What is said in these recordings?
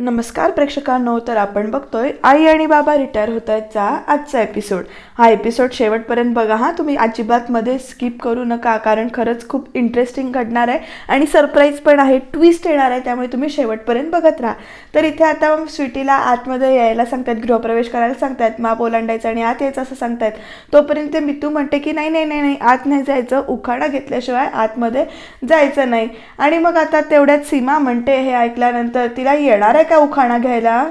नमस्कार प्रेक्षकांनो तर आपण बघतोय आई आणि बाबा रिटायर होत आहेतचा आजचा एपिसोड हा एपिसोड शेवटपर्यंत बघा हा. तुम्ही अजिबातमध्ये स्किप करू नका कारण खरंच खूप इंटरेस्टिंग घडणार आहे आणि सरप्राईज पण आहे ट्विस्ट येणार आहे त्यामुळे तुम्ही शेवटपर्यंत बघत राहा. तर इथे आता स्वीटीला आतमध्ये यायला सांगतायत गृहप्रवेश करायला सांगतायत माप ओलांडायचं आणि आत यायचं असं सांगतायत तोपर्यंत मितू म्हणते की नाही नाही नाही नाही आत नाही जायचं उखाडा घेतल्याशिवाय आतमध्ये जायचं नाही. आणि मग आता तेवढ्यात सीमा म्हणते हे ऐकल्यानंतर तिला येणार आहे का उखाणा घ्यायला?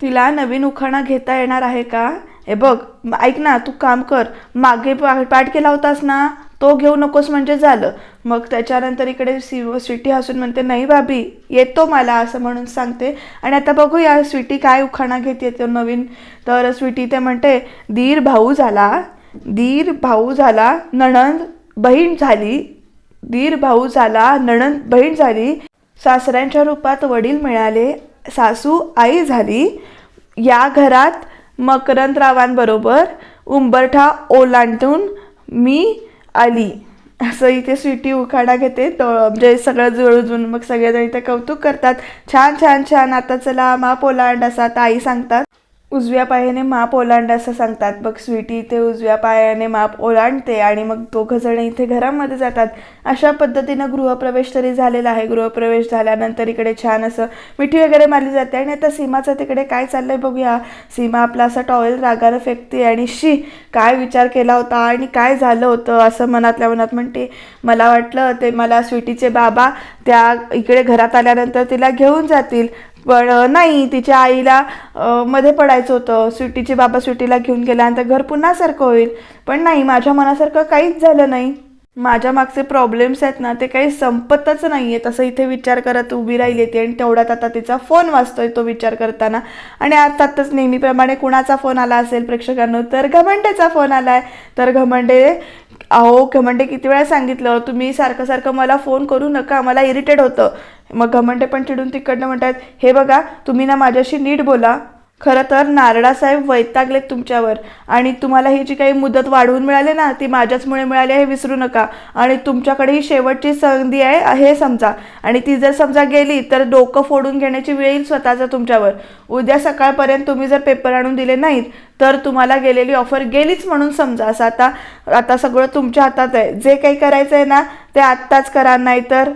तिला नवीन उखाणा घेता येणार आहे का? हे बघ ऐक ना तू काम कर. मागे पा- पाठ केला होतास ना तो घेऊ नकोस म्हणजे झालं. मग त्याच्यानंतर इकडे सी स्वीटी हसून म्हणते नाही भाभी येतो मला असं म्हणून सांगते. आणि आता बघूया स्वीटी काय उखाणा घेते तो नवीन. तर स्वीटी ते म्हणते दीर भाऊ झाला दीर भाऊ झाला नणंद बहीण झाली दीर भाऊ झाला नणंद बहीण झाली सासऱ्यांच्या रूपात वडील मिळाले सासू आई झाली. या घरात मकरंदरावांबरोबर उंबरठा ओलांडून मी आली. असं इथे स्वीटी उखाडा घेते. तो म्हणजे सगळं जुळजून मग सगळेजण इथे कौतुक करतात. छान छान छान. आता चला माप ओलांड असा आता आई सांगतात. उजव्या पायाने माप ओलांड असं सांगतात. बघ स्वीटी इथे उजव्या पायाने माप ओलांडते आणि मग दोघंजण इथे घरामध्ये जातात. अशा पद्धतीनं गृहप्रवेश तरी झालेला आहे. गृहप्रवेश झाल्यानंतर इकडे छान असं मिठी वगैरे मारली जाते. आणि आता सीमाचं तिकडे काय चाललंय बघूया. सीमा आपला असा टॉवेल रागानं फेकते आणि शी काय विचार केला होता आणि काय झालं होतं असं मनातल्या मनात म्हणते. मला वाटलं ते मला स्वीटीचे बाबा त्या इकडे घरात आल्यानंतर तिला घेऊन जातील. पण नाही तिच्या आईला मध्ये पडायचं होतं. स्वीटीचे बाबा स्वीटीला घेऊन गेल्यानंतर घर पुन्हा सारखं होईल. पण नाही माझ्या मनासारखं काहीच झालं नाही. माझ्या मागचे प्रॉब्लेम्स आहेत ना ते काही संपतच नाही आहेत असं इथे विचार करत उभी राहिली ती आणि तेवढ्यात आता तिचा फोन वाचतोय तो विचार करताना. आणि अर्थातच नेहमीप्रमाणे कुणाचा फोन आला असेल प्रेक्षकांनो तर घमंडेचा फोन आला आहे तर घमंडे अहो घमंडे किती वेळा सांगितलं तुम्ही सारखं सारखं मला फोन करू नका मला इरिटेट होतं. मग घमंडे पण चिडून तिकडनं म्हणतात हे बघा तुम्ही ना माझ्याशी नीट बोला. खरं तर नारळासाहेब वैतागलेत तुमच्यावर. आणि तुम्हाला ही जी काही मुदत वाढवून मिळाली ना ती माझ्याचमुळे मिळाली आहे हे विसरू नका. आणि तुमच्याकडे ही शेवटची संधी आहे हे समजा. आणि ती जर समजा गेली तर डोकं फोडून घेण्याची वेळ येईल स्वतःचं तुमच्यावर. उद्या सकाळपर्यंत तुम्ही जर पेपर आणून दिले नाहीत तर तुम्हाला गेलेली ऑफर गेलीच म्हणून समजा. असं आता आता सगळं तुमच्या हातात आहे. जे काही करायचं आहे ना ते आत्ताच करा नाही तर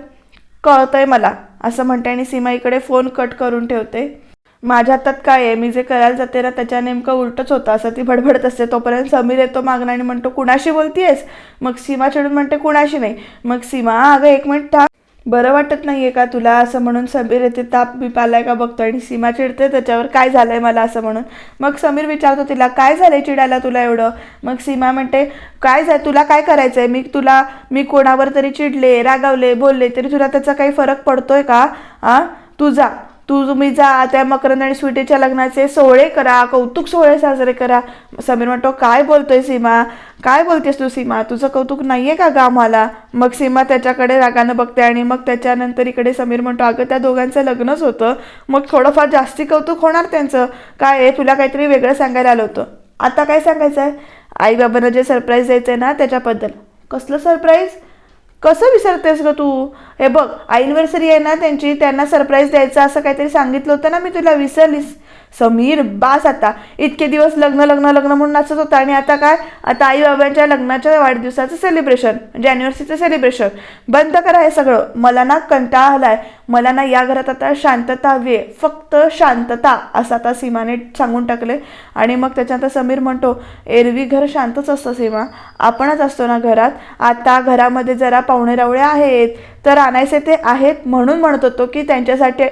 कळतं आहे मला. असं म्हणते आणि सीमा इकडे फोन कट करून ठेवते. माझ्या हातात काय आहे? मी जे करायला जाते ना त्याच्या नेमकं उलटच होतं. असं ती भडभडत असते. तोपर्यंत समीर येतो मागणं आणि म्हणतो कुणाशी बोलतीयस? मग सीमा चिडून म्हणते कुणाशी नाही. मग सीमा अगं एक मिनिट थांब. बरं वाटत नाही आहे का तुला असं म्हणून समीर येते ताप बीप आलाय का बघतो आणि सीमा चिडते त्याच्यावर काय झालंय मला असं म्हणून? मग समीर विचारतो तिला काय झालंय चिडायला तुला एवढं? मग सीमा म्हणते काय झालं? तुला काय करायचं आहे मी तुला मी कोणावर तरी चिडले रागावले बोलले तरी तुला त्याचा काही फरक पडतोय का? आ? तू जा. तू तुम्ही जा त्या मकरंद आणि स्वीटीच्या लग्नाचे सोहळे करा कौतुक सोहळे साजरे करा. समीर म्हणतो काय बोलतोय सीमा? काय बोलतेस तू सीमा? तुझं कौतुक नाही आहे का गा मला मग सीमा त्याच्याकडे रागानं बघते आणि मग त्याच्यानंतर इकडे समीर म्हणतो अगं त्या दोघांचं लग्नच होतं. मग थोडंफार जास्ती कौतुक होणार त्यांचं. काय आहे? तुला काहीतरी वेगळं सांगायला आलं होतं. आता काय सांगायचं आहे आई बाबांना जे सरप्राईज द्यायचं आहे ना त्याच्याबद्दल. कसलं सरप्राईज कसं विसरतेस ग तू? हे बघ अॅनिव्हर्सरी आहे ना त्यांची त्यांना सरप्राईज द्यायचं असं काहीतरी सांगितलं होतं ना मी तुला विसरलीस. समीर बास आता. इतके दिवस लग्न लग्न लग्न म्हणून नाचत होता आणि आता काय? आता आई बाबांच्या लग्नाच्या वाढदिवसाचं सेलिब्रेशन म्हणजे अॅनिव्हर्सरीचं सेलिब्रेशन बंद करा हे सगळं. मला ना कंटाळा आलाय. मला ना या घरात आता शांतता हवी आहे फक्त शांतता असं आता सीमाने सांगून टाकले आणि मग त्याच्यानंतर समीर म्हणतो एरवी घर शांतच असतं सीमा. आपणच असतो ना घरात. आता घरामध्ये जरा पाहुणे रावळे आहेत. तर आणायचे ते आहेत म्हणून म्हणत होतो की त्यांच्यासाठी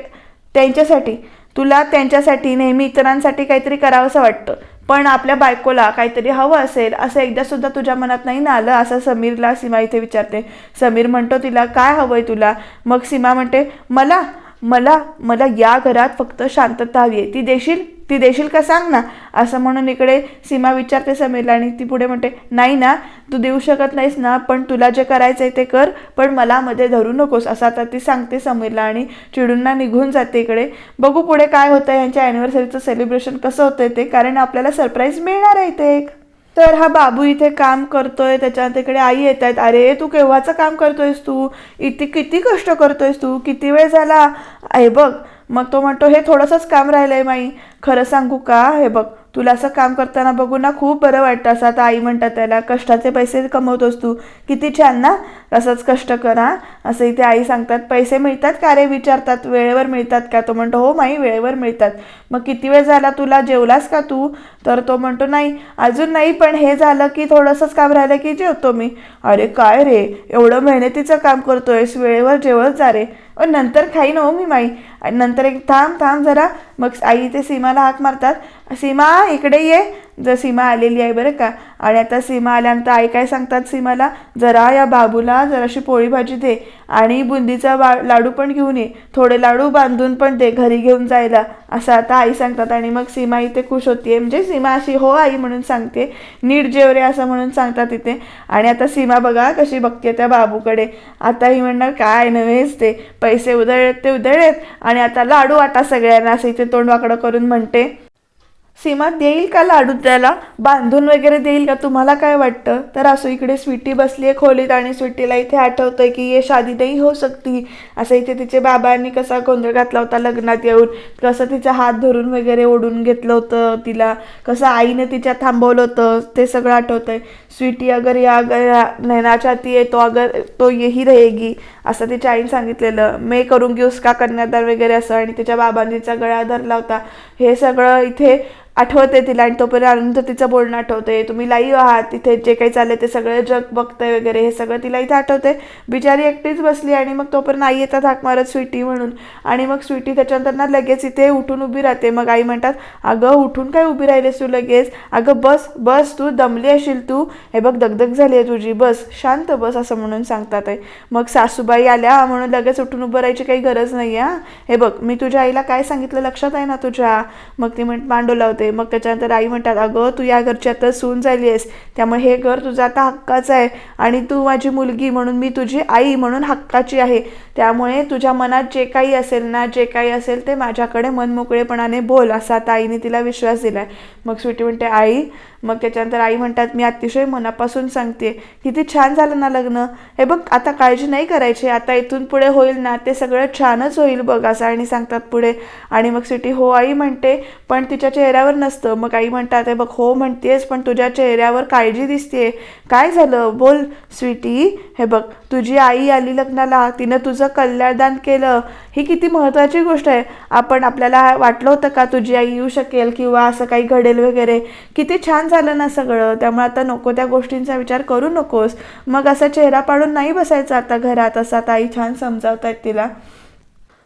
त्यांच्यासाठी. तुला त्यांच्यासाठी नेहमी इतरांसाठी काहीतरी करावंसं वाटतं. पण आपल्या बायकोला काहीतरी हवं असेल असं एकदा सुद्धा तुझ्या मनात नाही ना आलं? असं समीरला सीमा इथे विचारते. समीर म्हणतो तिला काय हवं आहे तुला? मग सीमा म्हणते मला मला मला या घरात फक्त शांतता हवी आहे ती देशील? ती देशील का सांग ना. असं म्हणून इकडे सीमा विचारते समीरला आणि ती पुढे म्हणते नाही ना तू देऊ शकत नाहीस ना पण तुला जे करायचं आहे ते कर पण मला मध्ये धरू नकोस असं आता ती सांगते समीरला आणि चिडूंना निघून जाते इकडे. बघू पुढे काय होतं यांच्या ॲनिव्हर्सरीचं सेलिब्रेशन कसं होतंय ते कारण आपल्याला सरप्राईज मिळणार आहे ते एक. तर हा बाबू इथे काम करतोय त्याच्या तिकडे आई येत आहेत अरे तू केव्हाचं काम करतोयस तू? इथे किती कष्ट करतोयस तू? किती वेळ झाला? आहे बघ मग तो म्हणतो हे थोडंसंच काम राहिलंय माई. खरं सांगू का? हे बघ तुला असं काम करताना बघून ना खूप बरं वाटतं. असं आता आई म्हणतात त्याला कष्टाचे पैसे कमवतोस तू. किती छान ना? असंच कष्ट करा. असं इथे आई सांगतात. पैसे मिळतात का रे? विचारतात. वेळेवर मिळतात का? तो म्हणतो हो माई वेळेवर मिळतात. मग किती वेळ झाला तुला? जेवलास का तू? तर तो म्हणतो नाही अजून नाही पण हे झालं की थोडंसंच काम राहिलं की जेवतो मी. अरे काय रे? एवढं मेहनतीचं काम करतोयस? वेळेवर जेवत जा रे. अ, नंतर खाईन हो मी माई. नंतर एक थांब थांब जरा. मग आई ते सीमाला हाक मारतात. सीमा इकडे ये. जर सीमा आलेली आहे बरं का. आणि आता सीमा आल्यानंतर आई काय सांगतात सीमाला? जरा या बाबूला जराशी पोळी भाजी दे आणि बुंदीचा बा लाडू पण घेऊन ये. थोडे लाडू बांधून पण दे घरी घेऊन जायला. असं आता आई सांगतात आणि मग सीमा इथे खुश होतीये. म्हणजे सीमा अशी हो आई म्हणून सांगते. नीट जेवरे असं म्हणून सांगतात इथे. आणि आता सीमा बघा कशी बघते त्या बाबूकडे. आता ही म्हणणार काय नव्हेच ते. पैसे उधळत ते उधळलेत. आणि आता लाडू आता सगळ्यांना असं इथे तोंडवाकडं करून म्हणते. सीमा देईल का लाडू त्याला? बांधून वगैरे देईल का? तुम्हाला काय वाटतं? तर असो इकडे स्वीटी बसली आहे खोलीत आणि स्वीटीला इथे आठवतंय की ये शादी नाही हो सकती. असं इथे तिचे बाबांनी कसा गोंधळ घातला होता लग्नात येऊन. कसं तिचा हात धरून वगैरे ओढून घेतलं होतं तिला. कसं आईने तिच्या थांबवलं होतं ते सगळं आठवतंय. स्वीटी अगर या अगर नैना चाहती आहे तो अगर तो यही रहेगी असं तिच्या आईने सांगितलेलं. मे घेऊस उसका कन्यादार वगैरे असं? आणि तिच्या बाबांनी तिचा गळा धरला होता. हे सगळं इथे आठवते तिला आणि तोपर्यंत अनंत तिचं बोलणं आठवते तुम्ही लाईव्ह आहात तिथे जे काही चाललंय ते सगळं जग बघतंय वगैरे हे सगळं तिला इथे आठवते बिचारी एकटीच बसली आणि मग तोपर्यंत आई येतात हाक मारत स्वीटी म्हणून. आणि मग स्वीटी त्याच्यानंतर ना लगेच इथे उठून उभी राहते. मग आई म्हणतात अगं उठून काय उभी राहिलीस तू लगेच? अगं बस बस तू दमली असेल तू. हे बघ दगदग झाली आहे तुझी. बस शांत बस असं म्हणून सांगतात आहे मग सासूबाई आल्या म्हणून लगेच उठून उभं राहायची काही गरज नाही आहे हे बघ मी तुझ्या आईला काय सांगितलं लक्षात आहे ना तुझ्या? मग ती म्हण मांडू लावते. मग त्याच्यानंतर आई म्हणतात अगं तू या घरची आता सून झाली आहेस. त्यामुळे हे घर तुझं आता हक्काचं आहे. आणि तू माझी मुलगी म्हणून मी तुझी आई म्हणून हक्काची आहे. त्यामुळे तुझ्या मनात जे काही असेल ना जे काही असेल ते माझ्याकडे मनमोकळेपणाने बोल असा आता आईने तिला विश्वास दिलाय. मग स्वीटी म्हणते आई मग त्याच्यानंतर आई म्हणतात मी अतिशय मनापासून सांगते किती छान झालं ना लग्न. हे बघ आता काळजी नाही करायची आता इथून पुढे होईल ना ते सगळं छानच होईल बघ असं आणि सांगतात पुढे. आणि मग सिटी हो आई म्हणते पण तिच्या चेहऱ्यावर नसतं. मग आई म्हणतात हे बघ हो म्हणतेस पण तुझ्या चेहऱ्यावर काळजी दिसते काय झालं? बोल स्वीटी. हे बघ तुझी आई आली लग्नाला तिनं तुझं कल्याणदान केलं. ही किती महत्त्वाची गोष्ट आहे. आपण आपल्याला वाटलं होतं का तुझी आई येऊ शकेल किंवा असं काही घडेल वगैरे. किती छान झालं ना सगळं त्यामुळे आता नको त्या गोष्टींचा विचार करू नकोस. मग असा चेहरा पाडून नाही बसायचा आता घरात असं आता आई छान समजावतायत तिला.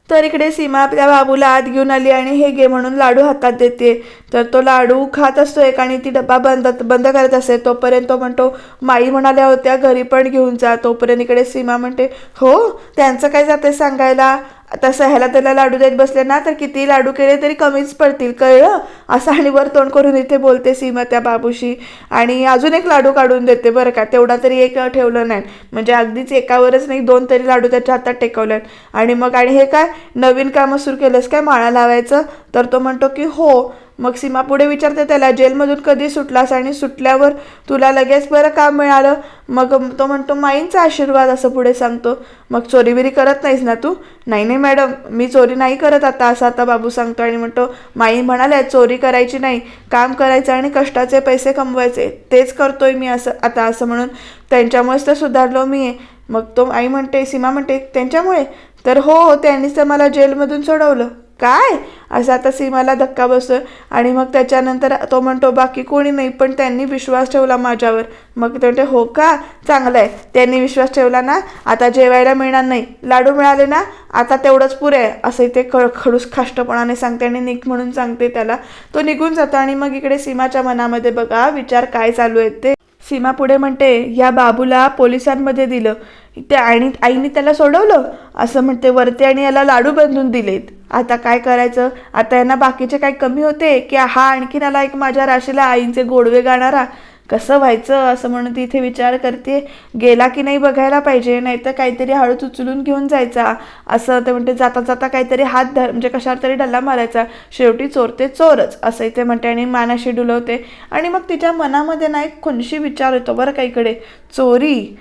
तर इकडे सीमा आपल्या बाबूला आत घेऊन आली आणि हे घे म्हणून लाडू हातात देते. तर तो लाडू खात असतो एक आणि ती डब्बा बंद बंद करत असते. तोपर्यंत तो म्हणतो माई म्हणाल्या होत्या घरी पण घेऊन जा. तोपर्यंत इकडे सीमा म्हणते हो त्यांचं काय जाते सांगायला? आता सह्याला त्याला लाडू देत बसले ना तर किती लाडू केले तरी कमीच पडतील कळलं? असं आणि वर तोंड करून इथे बोलते सीमा त्या बाबूशी. आणि अजून एक लाडू काढून देते बरं का तेवढा तरी एक ठेवलं नाही. म्हणजे अगदीच एकावरच नाही दोन तरी लाडू त्याच्या हातात टेकवलेत. आणि मग आणि हे काय नवीन कामं सुरू केलंस काय माळा लावायचं? तर तो म्हणतो की हो. मग सीमा पुढे विचारते त्याला जेलमधून कधी सुटलास आणि सुटल्यावर तुला लगेच बरं काम मिळालं? मग तो म्हणतो माईंचा आशीर्वाद असं पुढे सांगतो. मग चोरी बिरी करत नाहीस ना तू? नाही नाही मॅडम मी चोरी नाही करत आता असं आता बाबू सांगतो आणि म्हणतो माई म्हणाल्या चोरी करायची नाही काम करायचं आणि कष्टाचे पैसे कमवायचे तेच करतोय मी असं आता असं म्हणून त्यांच्यामुळेच तर सुधारलो मी आहे. मग तो आई म्हणते सीमा म्हणते त्यांच्यामुळे? तर हो त्यांनीच तर मला जेलमधून सोडवलं. काय? असं आता सीमाला धक्का बसतोय. आणि मग त्याच्यानंतर तो म्हणतो बाकी कोणी नाही पण त्यांनी विश्वास ठेवला माझ्यावर. मग ते म्हणते हो का? चांगलं आहे. त्यांनी विश्वास ठेवला ना आता जेवायला मिळणार नाही. लाडू मिळाले ना आता तेवढंच पुरे. आहे असं ते ख खडूस खाष्टपणाने सांगते आणि निघ म्हणून सांगते त्याला. तो निघून जातो आणि मग इकडे सीमाच्या मनामध्ये बघा विचार काय चालू आहेत ते. सीमा पुढे म्हणते या बाबूला पोलिसांमध्ये दिलं. त्या आणि आईने त्याला सोडवलं. असं म्हणते वरती आणि याला लाडू बांधून दिलेत. आता काय करायचं? आता यांना बाकीचे काय कमी होते की हा आणखीन आला एक माझ्या राशीला आईंचे गोडवे गाणारा? कसं व्हायचं? असं म्हणून ती इथे विचार करते. गेला की नाही बघायला पाहिजे नाहीतर काहीतरी हळूच उचलून घेऊन जायचा. असं ते म्हणते जाता जाता काहीतरी हात धर म्हणजे कशावर तरी डल्ला मारायचा. शेवटी चोरते चोरच असं इथे म्हणते आणि मानाशी डुलवते. आणि मग तिच्या मनामध्ये ना एक खुनशी विचार येतो बरं का इकडे. चोरी!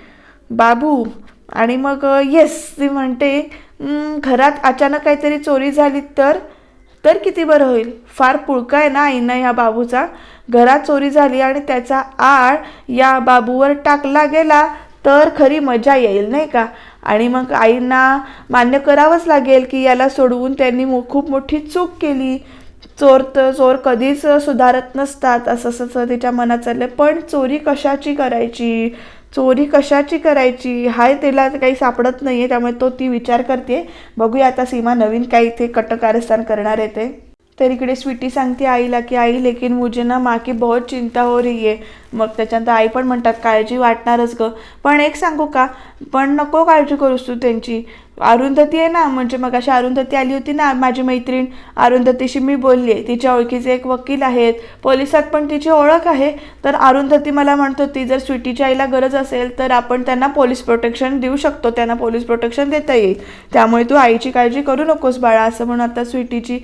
बाबू आणि मग येस ती म्हणते घरात अचानक काहीतरी चोरी झाली तर? तर किती बरं होईल? फार पुळका आहे ना आईनं ह्या बाबूचा? घरात चोरी झाली आणि त्याचा आळ या बाबूवर टाकला गेला तर खरी मजा येईल नाही का? आणि मग आईंना मान्य करावंच लागेल की याला सोडवून त्यांनी मो खूप मोठी चूक केली. चोर तर चोर कधीच सुधारत नसतात असं असं तिच्या मनात चाललं पण चोरी कशाची करायची? चोरी कशाची करायची? हाय तिला काही सापडत नाही आहे त्यामुळे तो ती विचार करते बघूया आता सीमा नवीन काही इथे कटकारस्थान करणार आहे ते. तर इकडे स्वीटी सांगते आईला की आई लेकिन मुझे ना माँ की बहुत चिंता हो रही आहे मग त्याच्यानंतर आई पण म्हणतात काळजी वाटणारच ग. पण एक सांगू का? पण नको काळजी करूस तू त्यांची. अरुंधती आहे ना म्हणजे मग अशी अरुंधती आली होती ना माझी मैत्रीण. अरुंधतीशी मी बोलली आहे तिच्या ओळखीचे एक वकील आहेत. पोलिसात पण तिची ओळख आहे. तर अरुंधती मला म्हणत होती जर स्वीटीच्या आईला गरज असेल तर आपण त्यांना पोलीस प्रोटेक्शन देऊ शकतो. त्यांना पोलीस प्रोटेक्शन देता येईल. त्यामुळे तू आईची काळजी करू नकोस बाळा असं म्हणून आता स्वीटीची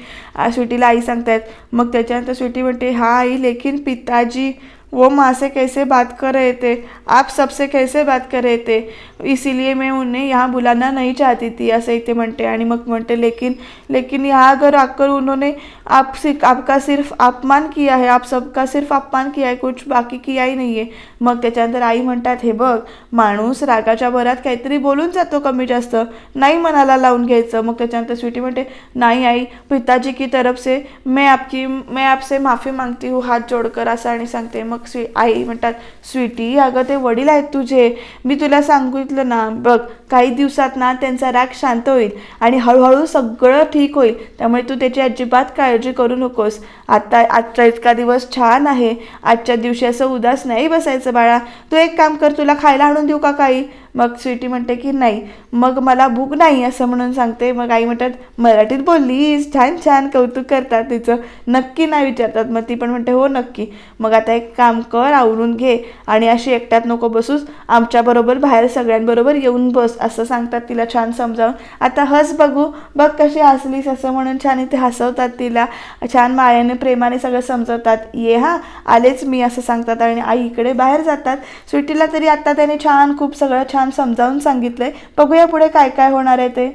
स्वीटीला आई सांगतायत. मग त्याच्यानंतर स्वीटी म्हणते हा आई लेखीन पिताजी वो माँ से कैसे बात कर रहे थे? आप सबसे कैसे बात कर रहे थे? इसीलिए मैं उन्हें यहाँ बुलाना नहीं चाहती थी ऐसे इतने म्हणते आणि मग म्हणते लेकिन लेकिन यहाँ अगर आकर उन्होंने आप सिर्फ आपका सिर्फ अपमान किया है आप सबका सिर्फ अपमान किया आहे कुछ बाकी किया ही नाही आहे मग त्याच्यानंतर आई म्हणतात हे बघ माणूस रागाच्या भरात काहीतरी बोलून जातो कमी जास्त. नाही मनाला लावून घ्यायचं. मग त्याच्यानंतर स्वीटी म्हणते नाही आई पिताजी की तरफ से मैं आपकी मैं आपसे माफी मागती हूँ हात जोडकर असं आणि सांगते. मग स्वी आई म्हणतात स्वीटी अगं ते वडील आहेत तुझे. मी तुला सांगितलं ना बघ काही दिवसात ना त्यांचा राग शांत होईल आणि हळूहळू सगळं ठीक होईल. त्यामुळे तू त्याची अजिबात काळजी करू नकोस. आता आजचा इतका दिवस छान आहे. आजच्या दिवशी असं उदास नाही बसायचं बाळा. तू एक काम कर तुला खायला आणून देऊ का काही? मग स्वीटी म्हणते की नाही मग मला भूक नाही असं म्हणून सांगते. मग आई म्हणतात मराठीत बोललीस? छान छान कौतुक करतात तिचं. नक्की नाही विचारतात. मग ती पण म्हणते हो नक्की. मग आता एक काम कर आवरून घे आणि अशी एकट्यात नको बसूस. आमच्याबरोबर बाहेर सगळ्यांबरोबर येऊन बस असं सांगतात तिला छान समजावून. आता हस बघू. बघ कशी हसलीस असं म्हणून छान इथे हसवतात तिला. छान मायाने प्रेमाने सगळं समजवतात. ये हा आलेच मी असं सांगतात. आणि आई इकडे बाहेर जातात. स्वीटीला तरी आता त्याने छान खूप सगळं छान समजावून सांगितलंय बघूया पुढे काय काय होणार आहे ते.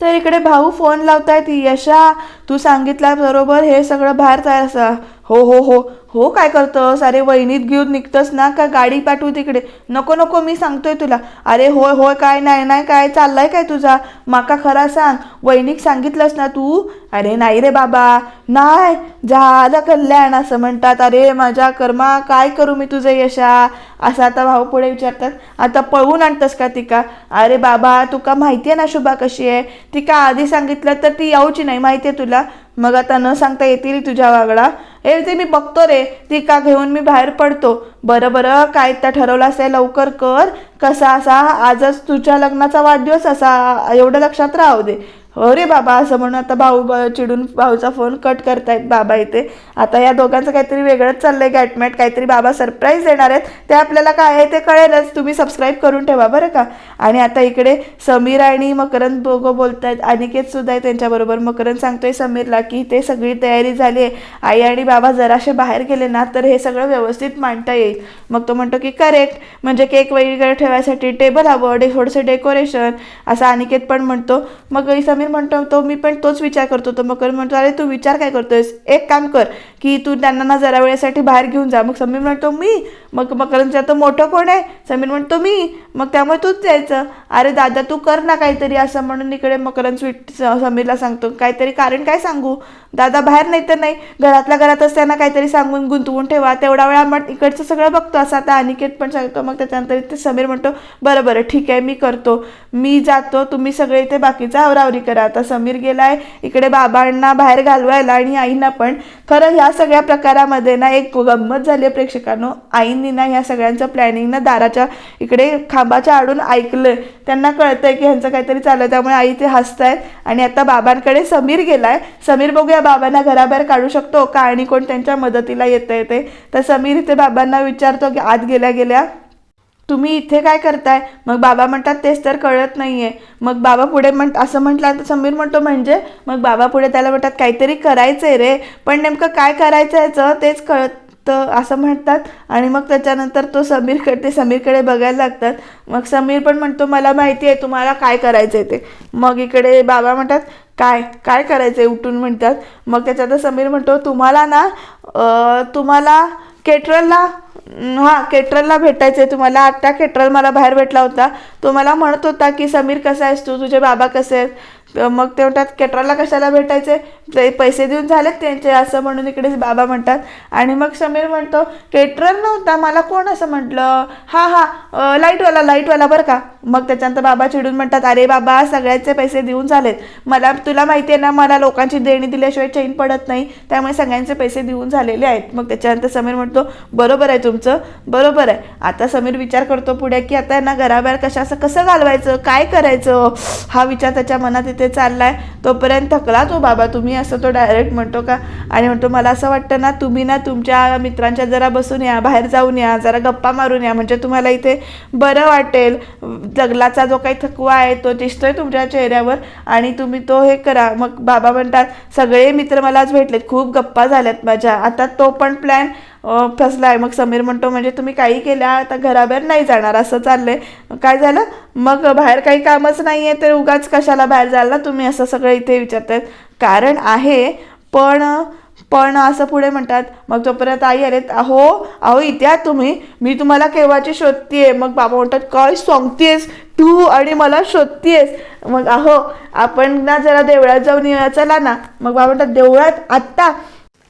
तर इकडे भाऊ फोन लावतायत यशा तू सांगितल्या बरोबर हे सगळं बाहेर तयार असं. हो हो हो. हो काय करतंस? अरे वहिनीत घेऊन निघतंस ना का? गाडी पाठवू तिकडे. नको नको मी सांगतोय तुला. अरे होय होय काय नाही नाही काय चाललाय काय तुझा? माका खरा सांग. वहिनीक सांगितलंस ना तू? अरे नाही रे बाबा. नाही. झालं कल्याण असं म्हणतात. अरे माझ्या कर्मा काय करू मी तुझं यशा? असं आता भाऊ पुढे विचारतात. आता पळवून आणतस का तिका? अरे बाबा तुका माहिती आहे ना शुभा कशी आहे? ती का आधी सांगितलं तर ती याऊची नाही माहिती आहे तुला? मग आता न सांगता येतील तुझ्या वागडा ए ते मी बघतो रे ती का घेऊन मी बाहेर पडतो. बरं बरं काय त्या ठरवलं असेल लवकर कर. कसा असा आजच तुझ्या लग्नाचा वाढदिवस असा एवढं लक्षात राहू दे. अरे बाबा असं म्हणून आता भाऊ ब- चिडून भाऊचा फोन कट करतायत बाबा इथे. आता या दोघांचं काहीतरी वेगळंच चाललंय गॅटमॅट. काहीतरी बाबा सरप्राईज देणार आहेत. ते आपल्याला काय आहे ते कळेलच. तुम्ही सबस्क्राईब करून ठेवा बरं का. आणि आता इकडे समीर आणि मकरंद दोघं बोलतायत. अनिकेत सुद्धा आहे त्यांच्याबरोबर. मकरंद सांगतोय समीरला की ते सगळी तयारी झाली आहे. आई आणि बाबा जराशे बाहेर गेले ना तर हे सगळं व्यवस्थित मांडता येईल. मग तो म्हणतो की करेक्ट म्हणजे केक वगैरे ठेवायसाठी टेबल हवं डे थोडंसं डेकोरेशन असं अनिकेत पण म्हणतो. मग समीर म्हणतो तो मी पण तोच विचार करतो. तो मकर म्हणतो अरे तू विचार काय करतोयस? एक काम कर की तू त्यांना ना जरा वेळेसाठी बाहेर घेऊन जा. मग समीर म्हणतो मी? मग मकरंद विचारतो मोठं कोण आहे? समीर म्हणतो मी. मग त्यामुळे तूच जायचं. अरे दादा तू कर ना काहीतरी असं म्हणून इकडे मकरंद स्वीट समीरला सांगतो. काहीतरी कारण काय सांगू? दादा बाहेर नाही तर नाही. घरातल्या घरातच त्यांना काहीतरी सांगून गुंतवून ठेवा. तेवढा वेळा मग इकडचं सगळं बघतो. असं आता अनिकेत पण सांगतो. मग त्याच्यानंतर इथे समीर म्हणतो बरं बरं ठीक आहे मी करतो. मी जातो. तुम्ही सगळे इथे बाकीचा आवरावरी करा. आता समीर गेलाय इकडे बाबांना बाहेर घालवायला आणि आईंना पण. खरं ह्या सगळ्या प्रकारामध्ये ना एक गंमत झाली आहे प्रेक्षकांनो. आईंनी ना ह्या सगळ्यांचं प्लॅनिंग ना दाराच्या इकडे खांबाच्या आडून ऐकलं. त्यांना कळतंय की ह्यांचं काहीतरी चाललं त्यामुळे आई ते हसतायत. आणि आता बाबांकडे समीर गेलाय. समीर बघूया बाबांना घराबाहेर काढू शकतो का आणि कोण त्यांच्या मदतीला येतं येते तर समीर इथे बाबांना विचारतो की आत गेल्या गेल्या. तुम्ही इथे काय करताय? मग बाबा म्हणतात तेच तर कळत नाही आहे मग बाबा पुढे म्हण असं म्हटलं तर समीर म्हणतो म्हणजे? मग बाबा पुढे त्याला म्हणतात काहीतरी करायचंय रे पण नेमकं काय करायचं याचं? तेच कळत तर असं म्हणतात. आणि मग त्याच्यानंतर तो समीरकडे ते समीरकडे बघायला लागतात. मग समीर पण म्हणतो मला माहिती आहे तुम्हाला काय करायचं आहे ते. मग इकडे बाबा म्हणतात काय? काय करायचं आहे उठून म्हणतात. मग त्याच्यात समीर म्हणतो तुम्हाला ना तुम्हाला केटरलला हां केटरलला भेटायचं आहे तुम्हाला. आत्ता केटरल मला बाहेर भेटला होता. तो मला म्हणत होता की समीर कसा आहेस तू? तुझे बाबा कसे आहेत? मग ते म्हणतात केटरलला कशाला भेटायचे ते पैसे देऊन झालेत त्यांचे असं म्हणून इकडे बाबा म्हणतात. आणि मग समीर म्हणतो केटरल नव्हता मला कोण असं म्हटलं? हां हां लाईटवाला लाईटवाला बरं का. मग त्याच्यानंतर बाबा चिडून म्हणतात अरे बाबा सगळ्यांचे पैसे देऊन झालेत. मला तुला माहिती आहे ना मला लोकांची देणी दिल्याशिवाय चैन पडत नाही. त्यामुळे सगळ्यांचे पैसे देऊन झालेले आहेत. मग त्याच्यानंतर समीर म्हणतो बरोबर आहे तुमचं बरोबर आहे. आता समीर विचार करतो पुढे की आता यांना घराबाहेर कशा असं कसं घालवायचं? काय करायचं? हा विचार त्याच्या मनात इथे चालला आहे तोपर्यंत थकला तो बाबा. तुम्ही असं तो डायरेक्ट म्हणतो का? आणि म्हणतो मला असं वाटतं ना तुम्ही ना तुमच्या मित्रांच्या जरा बसून या बाहेर जाऊन या जरा गप्पा मारून या. म्हणजे तुम्हाला इथे बरं वाटेल. जगलाचा जो काही थकवा आहे तो दिसतोय तुमच्या चेहऱ्यावर आणि तुम्ही तो हे करा. मग बाबा म्हणतात सगळे मित्र मला आज भेटलेत खूप गप्पा झाल्यात माझ्या. आता तो पण प्लॅन फसला आहे मग समीर म्हणतो म्हणजे तुम्ही काही केल्या आता घराबाहेर नाही जाणार असं चाललंय. काय झालं? मग बाहेर काही कामच नाही आहे तर उगाच कशाला बाहेर जाल ना तुम्ही? असं सगळं इथे विचारतायत. कारण आहे पण पण असं पुढे म्हणतात मग तोपर्यंत आई अरे अहो अहो इथे तुम्ही. मी तुम्हाला केव्हाची शोधतीये? मग बाबा म्हणतात काय सांगतेस? तू आणि मला शोधतीयेस. मग अहो आपण ना जरा देवळात जाऊन चला ना. मग बाबा म्हणतात देवळात आत्ता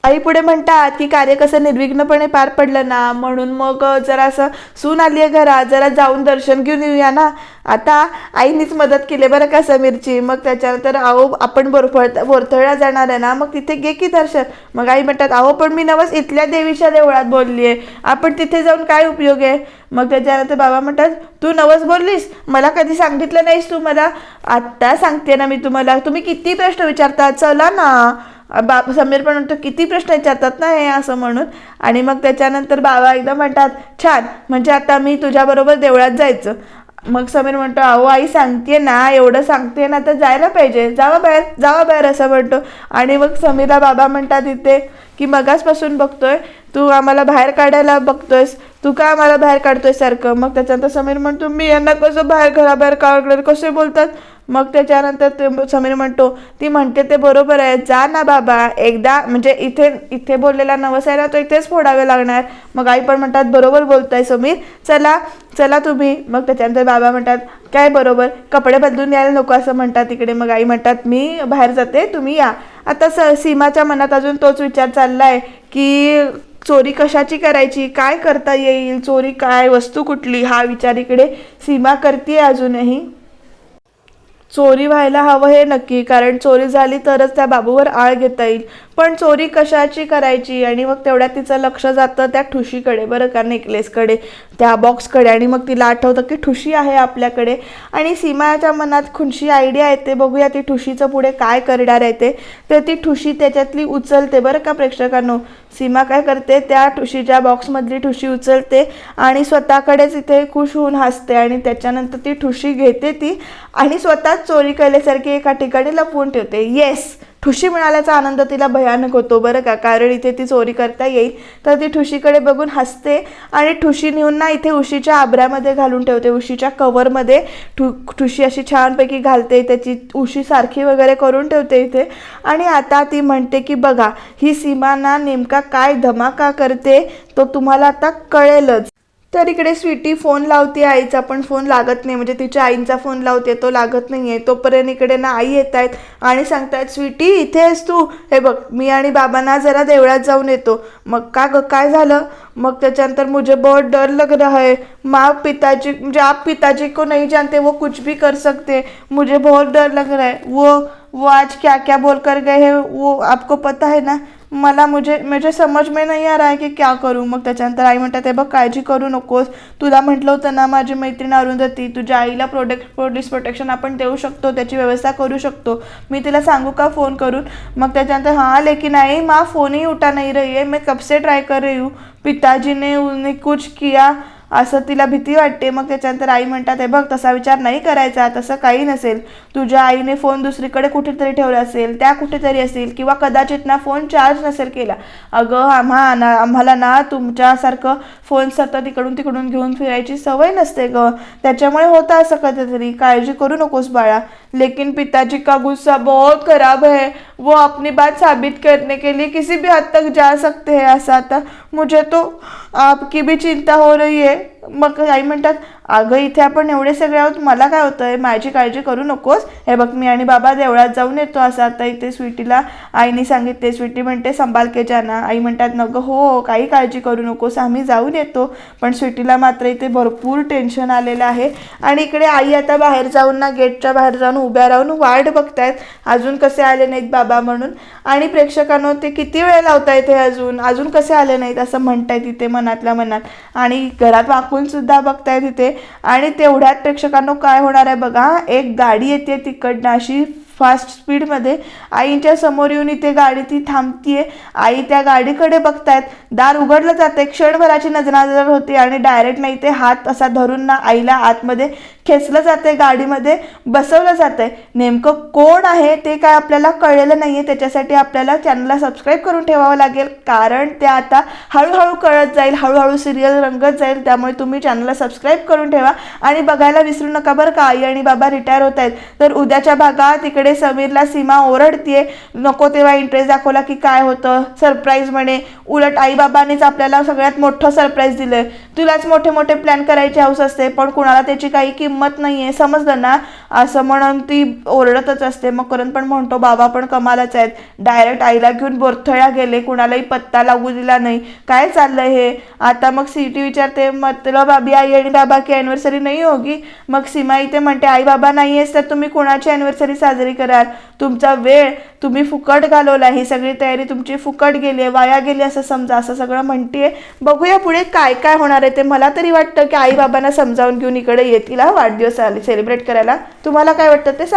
आई पुढे म्हणतात की कार्य कसं निर्विघ्नपणे पार पडलं ना म्हणून मग जरा असं सून आली आहे घरात जरा जाऊन दर्शन घेऊन येऊया ना. आता आईनीच मदत केली बरं का समीरची. मग त्याच्यानंतर अहो आपण बोरफळ बोरथळला जाणार आहे ना मग तिथे गे की दर्शन. मग आई म्हणतात अहो पण मी नवस इथल्या देवीच्या देवळात बोलली आहे आपण तिथे जाऊन काय उपयोग आहे? मग त्याच्यानंतर बाबा म्हणतात तू नवस बोललीस? मला कधी सांगितलं नाहीस तू मला? आत्ता सांगते ना मी तुम्हाला. तुम्ही किती प्रश्न विचारता? चला ना. बा समीर पण म्हणतो किती प्रश्न विचारतात ना हे असं म्हणून. आणि मग त्याच्यानंतर बाबा एकदम म्हणतात छान म्हणजे आता मी तुझ्याबरोबर देवळात जायचं. मग समीर म्हणतो अहो आई सांगते ना एवढं सांगते ना तर जायला पाहिजे. जावा बाहेर जावा बाहेर असं म्हणतो. आणि मग समीरला बाबा म्हणतात इथे की मगासपासून बघतोय तू आम्हाला बाहेर काढायला बघतोयस तू का आम्हाला बाहेर काढतोय सारखं? मग त्याच्यानंतर समीर म्हणतो मी यांना कसं बाहेर घराबाहेर काढलं? कसे बोलतात? मग त्याच्यानंतर ते समीर म्हणतो ती म्हणते ते बरोबर आहे. जा ना बाबा. एकदा म्हणजे इथे इथे बोललेला नवस आहे ना तो इथेच फोडावे लागणार. मग आई पण म्हणतात बरोबर बोलताय समीर. चला चला तुम्ही. मग त्याच्यानंतर बाबा म्हणतात काय बरोबर? कपडे बदलून यायला नको असं म्हणतात तिकडे. मग आई म्हणतात मी बाहेर जाते तुम्ही या. आता स सीमाच्या मनात अजून तोच विचार चालला आहे की चोरी कशाची करायची? काय करता येईल? चोरी काय? वस्तू कुठली? हा विचार इकडे सीमा करते अजूनही. चोरी व्हायला हवं हे नक्की कारण चोरी झाली तरच त्या बाबूवर आळ घेता येईल. पण चोरी कशाची करायची? आणि मग तेवढ्यात तिचं लक्ष जातं त्या ठुशीकडे. बरं का नेकलेसकडे त्या बॉक्सकडे. आणि मग तिला आठवतं की ठुशी आहे आपल्याकडे. आणि सीमाच्या मनात खुनशी आयडिया येते. बघूया ती ठुशीचं पुढे काय करणार आहे ते. तर ती ठुशी त्याच्यातली उचलते. बरं का प्रेक्षकांनो? सीमा काय करते? त्या ठुशीच्या बॉक्समधली ठुशी उचलते आणि स्वतःकडेच इथे खुश होऊन हसते. आणि त्याच्यानंतर ती ठुशी घेते ती आणि स्वतःच चोरी केल्यासारखी एका ठिकाणी लपवून ठेवते. येस ठुशी मिळाल्याचा आनंद तिला भयानक होतो. बरं का? कारण इथे ती चोरी करता येईल. तर ती ठुशीकडे बघून हसते आणि ठुशी नेऊन ना इथे उशीच्या आबऱ्यामध्ये घालून ठेवते. उशीच्या कवरमध्ये ठु ठुशी अशी छानपैकी घालते. त्याची उशी सारखी वगैरे करून ठेवते इथे. आणि आता ती म्हणते की बघा ही सीमा ना नेमका काय धमाका करते तो तुम्हाला आता कळेलच. तर इकडे स्वीटी फोन लावते आईचा पण फोन लागत नाही. म्हणजे तिच्या आईंचा फोन लावते तो लागत नाही आहे तोपर्यंत इकडे ना आई येत आहेत आणि सांगतायत स्वीटी इथे आहेस तू? हे बघ मी आणि बाबांना जरा देवळात जाऊन येतो. मग का ग काय झालं? मग त्याच्यानंतर मुझे बहुत डर लग रहा है. माँ पिताजी म्हणजे आप पिताजी को नहीं जानते वो कुछ भी कर सकते. मुझे बहुत डर लग रहा है. वो वो आज क्या क्या बोल कर गए हैं वो आपको पता है ना? मला मुझे मुझे समज में नहीं आ रहा है की क्या करू. मग त्याच्यानंतर आई म्हणतात हे बघ काळजी करू नकोस. तुला म्हटलं होतं ना माझी मैत्रीण अरुंधती तुझ्या आईला प्रोडक्ट प्रोड्यूस प्रोटेक्शन आपण देऊ शकतो त्याची व्यवस्था करू शकतो. मी तिला सांगू का फोन करून? मग त्याच्यानंतर हां लेकिन आई माँ फ़ोन ही उठा नाही रही है. मैं कब से कर रही हूँ? पिताजी ने उन्हें कुछ किया? असं तिला भीती वाटते. मग त्याच्यानंतर आई म्हणतात हे बघ तसा विचार नाही करायचा. तसं काही नसेल. तुझ्या आईने फोन दुसरीकडे कुठेतरी ठेवला असेल त्या कुठेतरी असेल किंवा कदाचित ना फोन चार्ज नसेल केला. अगं आम्हा ना आम्हाला ना तुमच्यासारखं फोन सतत इकडून तिकडून घेऊन फिरायची सवय नसते ग. त्याच्यामुळे होतं असं कधीतरी काळजी करू नकोस बाळा. लेकिन पिताजी का गुस्सा बहुत खराब है. वो अपनी बात साबित करने के लिए किसी भी हद तक जा सकते हैं ऐसा आता. मुझे तो आपकी भी चिंता हो रही है. मग आई म्हणतात अगं इथे आपण एवढे सगळे आहोत मला काय होतंय? माझी काळजी करू नकोस. हे बघ मी आणि बाबा देवळात जाऊन येतो असं. आता इथे स्वीटीला आईने सांगितले स्वीटी म्हणते संभाल के जाना. आई म्हणतात नगं हो काही काळजी करू नकोस आम्ही जाऊन येतो. पण स्वीटीला मात्र इथे भरपूर टेन्शन आलेलं आहे. आणि इकडे आई आता बाहेर जाऊन ना गेटच्या बाहेर जाऊन उभ्या राहून वाट बघतायत. अजून कसे आले नाहीत बाबा म्हणून. आणि प्रेक्षकांनो ते किती वेळ लावतायत हे अजून? अजून कसे आले नाहीत असं म्हणतायत तिथे मनातल्या मनात. आणि घरात वाकून सुद्धा बघताय तिथे. आणि तेवढ्यात प्रेक्षकांनो काय होणार आहे बघा एक गाडी येते तिकडनं अशी फास्ट स्पीडमध्ये आईच्या समोर येऊन इथे गाडी ती थांबतीये. आई त्या गाडीकडे बघतायत. दार उघडलं जाते क्षणभराची नजरानजर होते आणि डायरेक्ट नाही ते हात असा धरून ना आईला आतमध्ये खेचलं जाते गाडीमध्ये बसवलं जातंय. नेमकं कोण आहे ते काय आपल्याला कळलेलं नाही आहे त्याच्यासाठी आपल्याला चॅनलला सबस्क्राईब करून ठेवावं लागेल. कारण ते आता हळूहळू कळत जाईल हळूहळू सिरियल रंगत जाईल. त्यामुळे तुम्ही चॅनलला सबस्क्राईब करून ठेवा. आणि बघायला विसरू नका बरं का आई आणि बाबा रिटायर होत आहेत. तर उद्याच्या भागात इकडे समीरला सीमा ओरडतीये. नको तेव्हा इंटरेस्ट दाखवला की काय होतं? सरप्राईज म्हणे. उलट आईबाबानेच आपल्याला सगळ्यात मोठं सरप्राईज दिलंय. तुलाच मोठे मोठे प्लॅन करायची हौस असते. पण कुणाला त्याची काही किंमत नाहीये. समजलं ना? असं म्हणून ती ओरडतच असते. मग करण पण म्हणतो बाबा पण कमालच आहेत. डायरेक्ट आईला घेऊन बोरथळ्या गेले. कुणालाही पत्ता लागू दिला नाही. काय चाललंय हे? आता मग सीटी विचारते मतलब अभी आई आणि बाबा की ॲनिव्हर्सरी नाही होगी? मग सीमा इथे म्हणते आई बाबा नाही आहेस तर तुम्ही कुणाची ॲनिव्हर्सरी साजरी कराल? तुमचा वेळ तुम्ही फुकट घालवला. ही सगळी तयारी तुमची फुकट गेली आहे. वाया गेली असं समजा. असं सगळं म्हणते बघूया पुढे काय काय होणार आहे. ते मला तरी वाटतं की आई बाबांना समजावून घेऊन इकडे येतील. हा वाढदिवस सेलिब्रेट करायला. तुम्हाला काय वाटतं ते सांग.